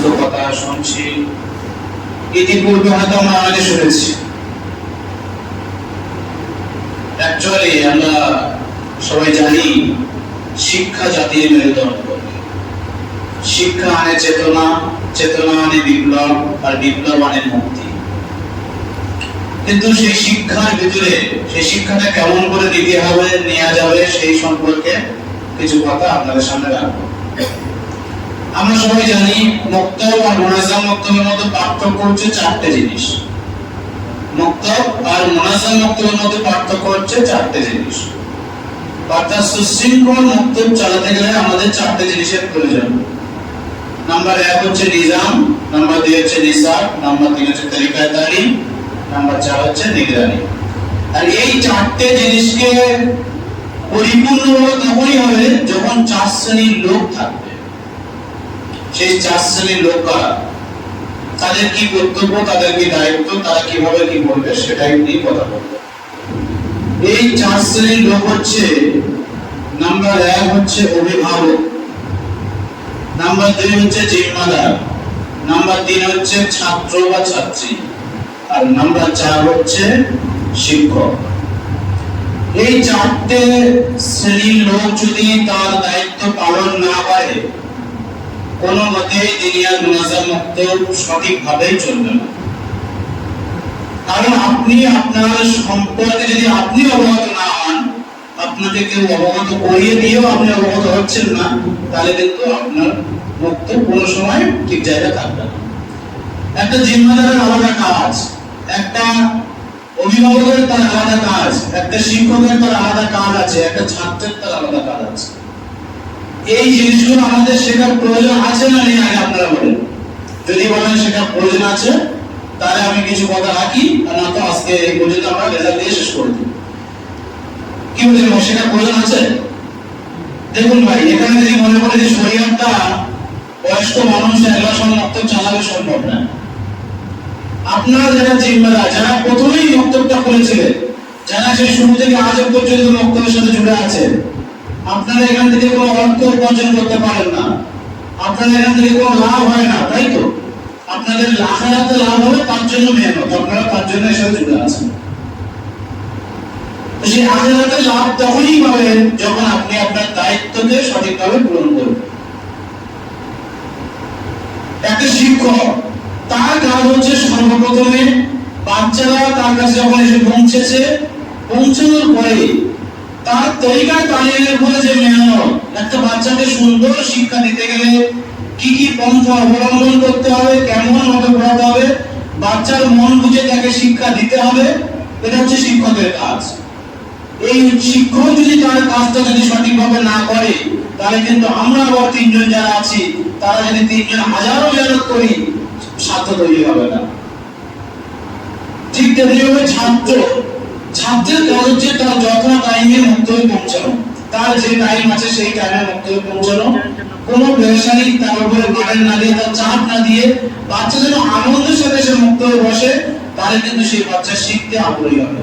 সমস্ত কথা শুনছি। ইতিপূর্বে হয়তো আমরা অনেকে শুনেছি। অ্যাকচুয়ালি আমরা সবাই জানি, শিক্ষা জাতির মেরুদণ্ড। শিক্ষা আনে চেতনা চেতনা আনে বিপ্লব, আর বিপ্লব আনে মুক্তি। কিন্তু সেই শিক্ষার ভিতরে, সেই শিক্ষাটা কেমন করে দিতে হবে নেওয়া যাবে, সেই সম্পর্কে কিছু কথা আপনাদের সামনে রাখব। আমরা সবাই জানি মক্তব আর মোনাজাম মক্তবের মধ্যে পার্থক্য হচ্ছে চারটে জিনিস। মক্তব আর মোনাজাম মক্তবের মধ্যে পার্থক্য হচ্ছে চারটে জিনিস। অর্থাৎ সুশৃঙ্খল মক্তব চালাতে গেলে আমাদের চারটে জিনিসের প্রয়োজন। নাম্বার এক হচ্ছে নিজাম, নাম্বার দুই হচ্ছে নিসাব নাম্বার তিন হচ্ছে তরিকায় তালিম নাম্বার চার হচ্ছে নিগরানি। আর এই চারটে জিনিসকে পরিপূর্ণ তখনই হবে যখন চার শ্রেণির লোক থাকবে। সেই চার শ্রেণির লোক কারা তাদের কি কর্তব্য তাদের কি দায়িত্ব, তারা কীভাবে কি করবে সেটাই নিয়ে কথা বলব। এই চার শ্রেণির লোক হচ্ছে নাম্বার এক হচ্ছে অভিভাবক, নাম্বার দুই হচ্ছে জিম্মাদার, নাম্বার তিন হচ্ছে ছাত্র বা ছাত্রী, আর নাম্বার চার হচ্ছে শিক্ষক। এই চারটে শ্রেণির লোক যদি তার দায়িত্ব পালন না করে কোনো মতেই দুনিয়ার মুনাজাম মুক্ত সঠিকভাবে চলবে না। কারণ আপনি আপনার যদি আপনি অবগত না হন, আপনাকে কেউ অবগত করিয়ে দিয়েও আপনি অবগত হচ্ছেন না, তাহলে কিন্তু আপনার মুক্ত কোনো সময় ঠিক জায়গায় থাকবে না। একটা জিম্মাদারের আলাদা কাজ, একটা অভিভাবকের তার আলাদা কাজ, একটা শিক্ষকের তার আলাদা কাজ আছে, একটা ছাত্রের তার আলাদা কাজ আছে। এই জিনিসগুলো আমাদের শেখার প্রয়োজন আছে না নেই আগে আপনারা বলেন। যদি বলেন শেখার প্রয়োজন আছে, তাহলে আমি কিছু কথা রাখি, আর না তো আজকে এই পর্যন্ত আমরা রেজাল্ট দিয়ে শেষ করে দিই কি বলছেন শেখার প্রয়োজন আছে? দেখুন ভাই, এখানে যদি মনে করে যে শরীয়তটা বয়স্ক মানুষ একলা মক্তব চালাবে সম্ভব না। আপনারা যারা জিম্মেদার, যারা প্রথমেই মক্তবটা করেছিলেন, যারা সেই শুরু থেকে আজ পর্যন্ত মক্তবের সাথে জুড়ে আছেন আপনারা এখান থেকে কোনো অর্থ উপার্জন করতে পারেন না। আপনারা এখান থেকে কোনো লাভ হয় না, তাই তো? আপনাদের আখারাতে লাভ হবে, তার জন্য মেহনত। আপনারা তার জন্য এর সাথে জুড়ে আছেন সেই আখারাতে লাভ তখনই পাবেন যখন আপনি আপনার দায়িত্বকে সঠিকভাবে পূরণ করবেন একটা শিক্ষক, তার কাজ হচ্ছে সর্বপ্রথমে বাচ্চারা তার কাছে যখন এসে পৌঁছেছে, পৌঁছানোর পরে তার তরিকার তালিমের যে মেহনত একটা বাচ্চাকে সুন্দর শিক্ষা দিতে গেলে কি কি পন্থা অবলম্বন করতে হবে, কেমন ভাবে পড়াতে হবে, বাচ্চার মন বুঝে তাকে শিক্ষা দিতে হবে, এটা হচ্ছে শিক্ষকের কাজ। এই শিক্ষক যদি তার কাজটা যদি সঠিকভাবে না করে, তাহলে কিন্তু আমরা আবার তিনজন যারা আছি, তারা যদি তিনজন হাজারো মেহনত করি ছাত্র তৈরি হবে না। ঠিক তেমনিভাবে ছাত্র ছাত্রের হচ্ছে তার যথা টাইমে মন্তব্যে পৌঁছানো। তার যে টাইম আছে সেই টাইমে মন্তব্যে পৌঁছানো। কোনো পেরেশানি তার উপরে বাড়েন না দিয়ে, তার চাপ না দিয়ে বাচ্চা যেন আনন্দের সাথে সে মন্তব্যে বসে, তাহলে কিন্তু সেই বাচ্চা শিখতে আগ্রহী হবে।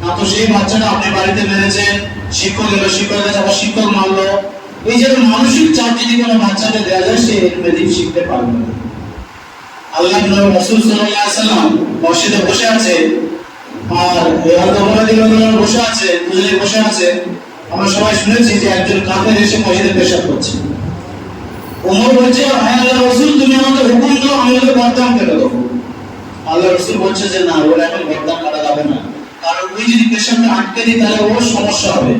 না তো সেই বাচ্চাটা আপনি বাড়িতে মেরেছেন, শিক্ষক এলো শিক্ষকের কাছে আবার শিক্ষক মারলো। এই যে মানসিক চাপ যদি কোনো বাচ্চাকে দেওয়া যায়, সে এর শিখতে পারবে না। আল্লাহ নবী রাসূল সাল্লাল্লাহু আলাইহি সাল্লাম মসজিদে বসে আছে আর ওমর রাদিয়াল্লাহু বসে আছে দুজনে বসে আছে। আমরা সবাই শুনেছি যে একজন কাফের এসে মসজিদে পেশাব করছে। ওমর বলছে হ্যাঁ আল্লাহ রাসূল, তুমি আমাকে হুকুম দাও, আমি ওকে বর্দাম কেটে দেবো। আল্লাহ রাসূল বলছে যে, না, ওরা এখন বর্দাম কাটা যাবে না। কারণ ওই যদি পেশাবটা আটকে দিই তাহলে ওর সমস্যা হবে।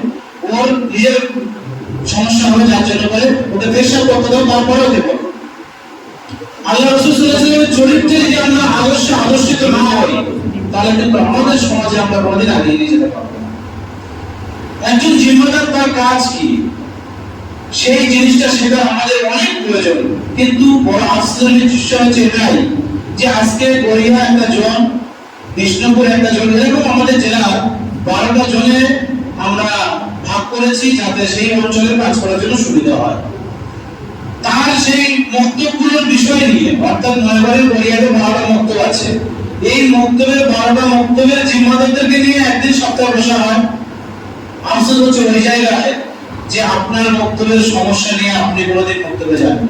ওর নিজের সমস্যা হবে, যার জন্য করে ওকে পেশাব করতে দাও, তারপরেও দেবো। আল্লাহ রাসূল চরিত্রে যদি আমরা আদর্শ আদর্শিত না হই তাহলে কিন্তু আমাদের সমাজে আমরা কোনোদিন এগিয়ে নিয়ে যেতে পারব না। একজন জিম্মাদার তার কাজ কি? সেই জিনিসটা সেটা আমাদের অনেক প্রয়োজন। কিন্তু বড় আশ্চর্যের দৃশ্য হচ্ছে এটাই যে আজকে গড়িয়া একটা জন, বিষ্ণুপুর একটা জন, এরকম আমাদের জেলার বারোটা জনে আমরা ভাগ করেছি যাতে সেই অঞ্চলে কাজ করার জন্য সুবিধা হয়। তার সেই মক্তবগুলোর বিষয় নিয়ে, অর্থাৎ নয়বারের বরিয়াতে বারোটা মক্তব আছে। এই মক্তবের বারোটা মক্তবের জিম্মাদারদেরকে নিয়ে একদিন সপ্তাহ বসা হয়। আফসোস হচ্ছে ওই জায়গায় যে আপনার বক্তব্যের সমস্যা নিয়ে আপনি কোনোদিন বক্তব্যে যাননি।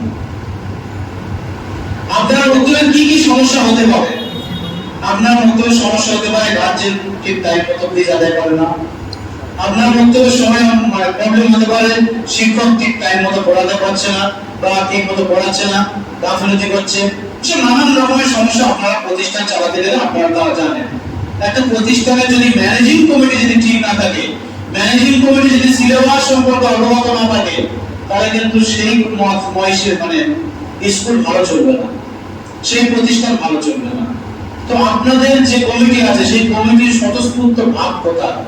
আপনাদের কি কি সমস্যা হতে পারে? আপনার মন্তব্যের সমস্যা হতে পারে গার্জেন ঠিক মতো প্লিজ আদায় করে না। আপনার বক্তব্যের সময় প্রবলেম হতে পারে, শিক্ষক ঠিক টাইম মতো পড়াতে পারছে না, বা ঠিক মতো পড়াচ্ছে না, গাফিলতি করছে। সে নানান রকমের সমস্যা আপনারা প্রতিষ্ঠান চালাতে গেলে আপনারা তারা জানেন। একটা প্রতিষ্ঠানে যদি ম্যানেজিং কমিটি যদি ঠিক না থাকে ম্যানেজিং কমিটি যদি সিলেবাস সম্পর্কে অবগত না থাকে, তাহলে কিন্তু সেই ম- মানে স্কুল ভালো চলবে না। সেই প্রতিষ্ঠান ভালো চলবে না। তো আপনাদের যে কমিটি আছে, সেই কমিটির স্বতঃস্ফূর্ত ভাব কোথায়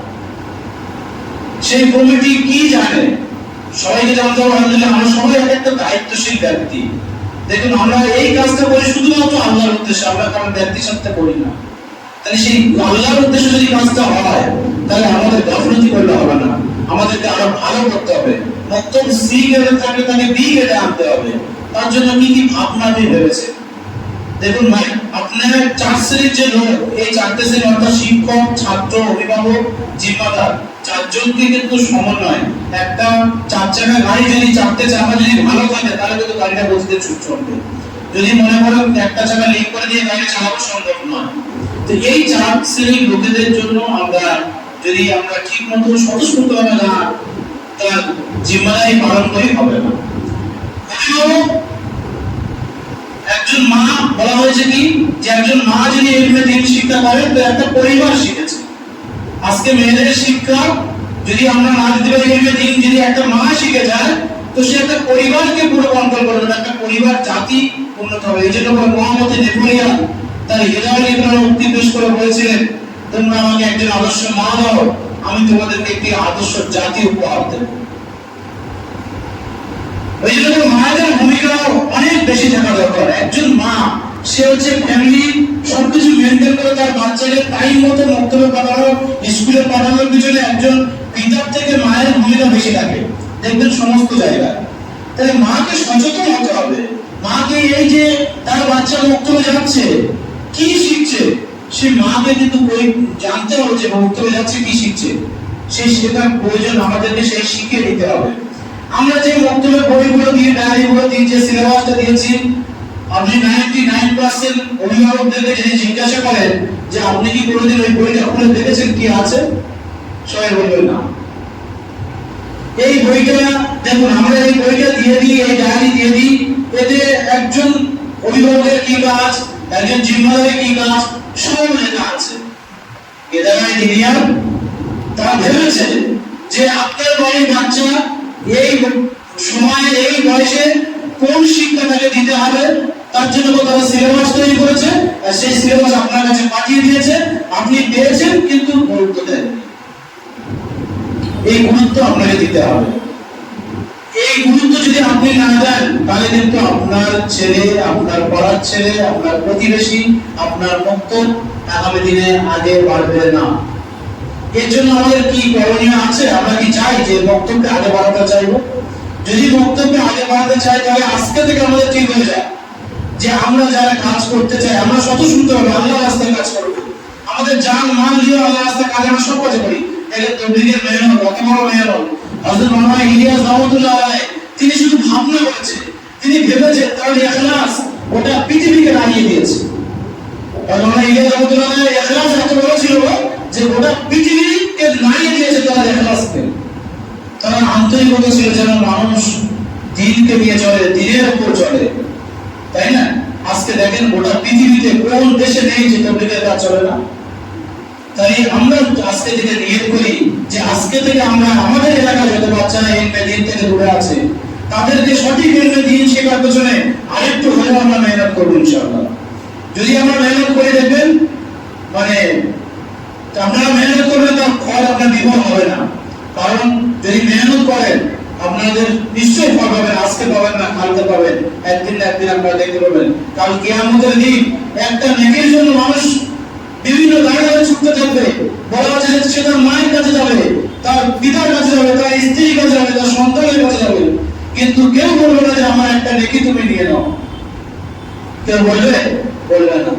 সেই কমিটি কি জানে? সবাইকে জানতে হবে, আলহামদুলিল্লাহ, আমরা সবাই এক একটা দায়িত্বশীল ব্যক্তি। দেখুন, আমরা এই কাজটা করি শুধুমাত্র আল্লাহর উদ্দেশ্যে, আমরা কারণ ব্যক্তির সাথে করি না। তাহলে সেই আল্লাহর উদ্দেশ্যে যদি কাজটা হয়, তাহলে আমাদের গাফলতি করলে হবে না। আমাদেরকে আরও ভালো করতে হবে। মক্তব সি গেলে থাকলে তাকে বি গেলে আনতে হবে। তার জন্য কি কি ভাবনা দিয়ে ভেবেছে? দেখুন ভাই, আপনার চার শ্রেণির যে লোক এই চারটে শ্রেণি অর্থাৎ শিক্ষক, ছাত্র, অভিভাবক, জিম্মাদার, চারজনকে কিন্তু সমন্বয়। একটা চার চাকা গাড়ি যদি চারটে চাকা যদি ভালো থাকে, তাহলে কিন্তু গাড়িটা বসতে চলবে। যদি মনে করেন একটা চাকা লিক করে দিয়ে গাড়ি চালানো সম্ভব নয়। তো এই চার শ্রেণির লোকেদের জন্য আমরা যদি আমরা ঠিক মতো স্বতঃস্ফূর্ত ভাবে না, তার জিম্মাদারি পালন করি, হবে না। অভিভাবক একজন মা বলা হয়েছে কি? যে একজন মা যদি এলমে দিন শিক্ষা করে তো একটা পরিবার শিখেছে। আজকে মেয়েদের শিক্ষা, যদি আমরা না দিতে পারি এলমে দিন যদি একটা মা শিখে যায় তো সে একটা পরিবারকে পুরো কন্ট্রোল করবে একটা পরিবার জাতি উন্নত হবে। এই জন্য মোহাম্মদ নেপোলিয়ান তার হৃদয় নিগ্রহ উক্তি পেশ করে বলেছিলেন, তোমরা আমাকে একজন আদর্শ মা দাও, আমি তোমাদেরকে একটি আদর্শ জাতি উপহার দেবো। ওই জন্য মায়েদের ভূমিকাও অনেক বেশি থাকা দরকার। একজন মা, সে হচ্ছে ফ্যামিলি সবকিছু মেনটেন করে তার বাচ্চাকে টাইম মতো মক্তবে পাঠানো স্কুলে পাঠানোর পিছনে একজন পিতার থেকে মায়ের ভূমিকা বেশি থাকে। দেখবেন সমস্ত জায়গায়। তাহলে মাকে সচেতন হতে হবে। মাকে এই যে তার বাচ্চা মক্তবে যাচ্ছে, কি শিখছে? সে মাকে কিন্তু জানতে হবে যে মক্তবে যাচ্ছে, কি শিখছে। সেই শেখার প্রয়োজন আমাদেরকে সেই শিখিয়ে দিতে হবে। আমরা যে বক্তব্যের বইগুলো দিয়ে ডায়েরিগুলো দিয়ে, যে সিলেবাসটা দিয়েছি, আপনি নাইনটি নাইন পার্সেন্ট অভিভাবকদেরকে যদি জিজ্ঞাসা করেন যে আপনি কি কোনোদিন ওই বইটা খুলে দেখেছেন? কি আছে? সবাই বলবেন না। এই বইটা, দেখুন, আমরা এই বইটা দিয়ে দিই, এই ডায়েরি দিয়ে দিই, এতে একজন অভিভাবকের কি কাজ? একজন জিম্মাদারের কি কাজ? সব লেখা আছে। এ জায়গায় তারা ভেবেছে যে আপনার বাড়ির বাচ্চা এই সময়ে, এই বয়সে কোন শিক্ষা তাকে দিতে হবে? তার জন্য তারা সিলেবাস তৈরি করেছে, আর সেই সিলেবাস আপনার কাছে পাঠিয়ে দিয়েছে। আপনি পেয়েছেন, কিন্তু গুরুত্ব দেন। এই গুরুত্ব আপনাকে দিতে হবে। এই গুরুত্ব যদি আপনি না দেন, তাহলে কিন্তু আপনার ছেলে, আপনার পড়ার ছেলে, আপনার প্রতিবেশী, আপনার মুক্ত আগামী দিনে আগে বাড়বে না। এর জন্য আমাদের কি করণীয় আছে? আমরা কি চাই যে আগে বাড়াতে চাইব? যদি বক্তব্যে আগে বাড়াতে চাই, তাহলে আজকে থেকে আমাদের ঠিক হয়ে যায়। যে আমরা যারা কাজ করতে চাই, আমরা স্বতঃস্ফূর্ত হবে আল্লাহ রাস্তায় কাজ করব। আমাদের জান মান দিয়ে আল্লাহ রাস্তায় কাজ আমরা সব কাজে করি। তবলিগের বড় মাওলানা ইলিয়াস রহমাতুল্লাহ তিনি শুধু ভাবনা করেছে। তিনি ভেবেছেন তার ইখলাস ওটা পৃথিবীকে দাঁড়িয়ে দিয়েছে। আর মাওলানা ইলিয়াস ইখলাস এত বড় ছিল যে গোটা পৃথিবীকে নাড়িয়ে দিয়েছে তার ইখলাসকে তার আন্তরিকতা ছিল, যেন মানুষ দিনকে নিয়ে চলে, দিনের উপর চলে। তাই না? আজকে দেখেন গোটা পৃথিবীতে কোন দেশে নেই যে তবলিগের চলে না। তাই আমরা আজকে থেকে নিয়ত করি যে আজকে থেকে আমরা আমাদের এলাকায় যত বাচ্চারা এলমে থেকে দূরে আছে, তাদেরকে সঠিক দিন শেখার পেছনে আরেকটু হলেও আমরা মেহনত করব ইনশাআল্লাহ। যদি আমরা মেহনত করে দেখবেন মানে আপনারা মেহনত করবেন তার ফল আপনার বিফল হবে না। কারণ যদি মেহনত করেন, আপনাদের নিশ্চয়ই ফল পাবেন, আজকে পাবেন না, কালকে পাবেন, একদিন না একদিন আপনারা দেখতে পাবেন। কাল কিয়ামতের দিন একটা নেকির জন্য মানুষ বিভিন্ন জায়গায় ছুটতে থাকবে। বলা হচ্ছে যে সে তার মায়ের কাছে যাবে, তার পিতার কাছে যাবে, তার স্ত্রীর কাছে যাবে, তার সন্তানের কাছে যাবে। কিন্তু কেউ বলবে না যে, আমার একটা নেকি তুমি নিয়ে নাও। কেউ বলবে? বলবে না।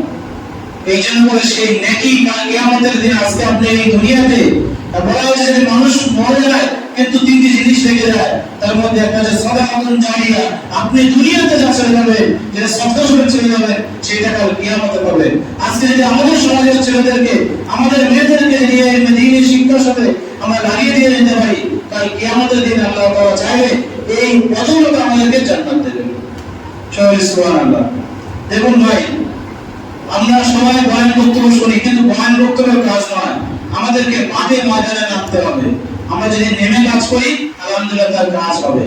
এই জন্য সেই নেকি কাল কিয়ামতের দিন আজকে আপনি এই দুনিয়াতে বলা হয়েছে যে মানুষ মরে যায়, কিন্তু তিনটি জিনিস থেকে যায়। তার মধ্যে একটা হচ্ছে সাদাকাতুন জারিয়া আপনি দুনিয়াতে যা চলে যাবে যেটা সত্য করে চলে যাবে সেটা কাল কিয়ামতে পাবে আজকে যদি আমাদের সমাজের ছেলেদেরকে, আমাদের মেয়েদেরকে যদি এই শিক্ষার সাথে আমরা লাগিয়ে দিয়ে যেতে পারি, কাল কিয়ামতের দিন আল্লাহ তাআলা চাইবে এই বদৌলতে আমাদেরকে জান্নাত দেবেন। সবাই সুবহানাল্লাহ। দেখুন ভাই আমরা সবাই বয়ান বক্তব্য শুনি কিন্তু বয়ান বক্তব্যের কাজ নয়। আমাদেরকে মাঠে ময়দানে নামতে হবে। আমরা যদি নেমে কাজ করি, আলহামদুলিল্লাহ তার কাজ হবে।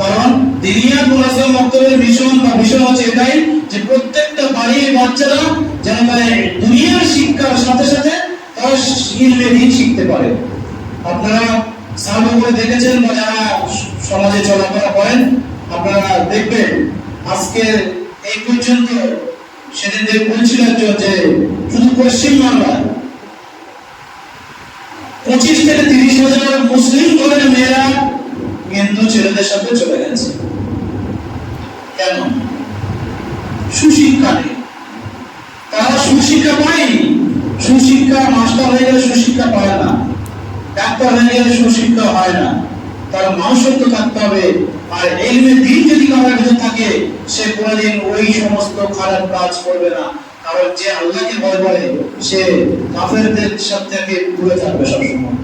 কারণ দিনিয়া কুলাসা মক্তবের মিশন বা মিশন হচ্ছে এটাই যে প্রত্যেকটা বাড়ির বাচ্চারা যেন তারা দুনিয়ার শিক্ষার সাথে সাথে তারা ইলমে দিন শিখতে পারে। আপনারা সার্ভে করে দেখেছেন বা যারা সমাজে চলাফেরা করেন, আপনারা দেখবেন আজকে এই পর্যন্ত সেদিন যে বলছিল যে শুধু পশ্চিম বাংলায় পঁচিশ থেকে তিরিশ হাজার মুসলিম ঘরের মেয়েরা কিন্তু ছেলেদের সাথে চলে গেছে। কেন? সুশিক্ষা নেই। তারা সুশিক্ষা পায়নি? সুশিক্ষা মাস্টার হয়ে গেলে সুশিক্ষা পায় না। ডাক্তার হয়ে গেলে সুশিক্ষা হয় না। তার মানুষত্ব থাকতে হবে। আর এলমে দিন যদি কারোর ভিতরে থাকে, সে কোনোদিন ওই সমস্ত খারাপ কাজ করবে না। কারণ যে আল্লাহকে ভয় করে, সে কাফেরদের থেকে দূরে থাকবে সবসময়।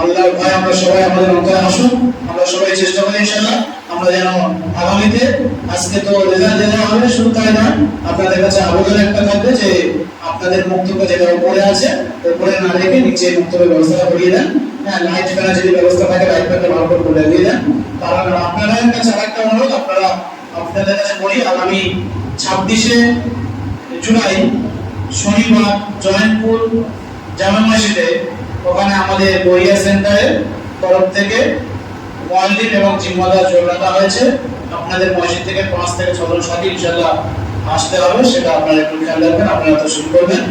আল্লাহর ভয়, আমরা সবাই আমাদের অন্তরে আসুন আমরা সবাই চেষ্টা করি আমরা যেন আগামীতে, আজকে তো রেজাল্ট দেওয়া হবে, শুধু তাই না আপনাদের কাছে আবেদন একটা থাকবে যে আপনাদের বক্তব্য যেটা উপরে আছে, উপরে না রেখে নিচে বক্তব্যের ব্যবস্থা করিয়ে দেন। হ্যাঁ লাইট ব্যবস্থা থাকে করে করে আপনাদের কাছে আপনারা আপনাদের কাছে বলি, আগামী ছাব্বিশে জুলাই শনিবার ওখানে আমাদের সেন্টারের তরফ থেকে এবং হয়েছে। আপনাদের থেকে পাঁচ থেকে আসতে হবে, সেটা একটু খেয়াল রাখবেন, আপনারা তো শুরু করবেন।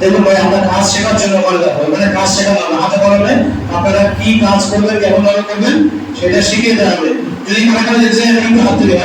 দেখুন ভাই কাজ শেখার জন্য ওখানে যাব ওখানে কাজ শেখানো হাতে কলমে আপনারা কি কাজ করবেন, কেমন ভাবে করবেন, সেটা শিখিয়ে দেওয়া হবে। যদি মনে করেন যে একটু হাত তুলে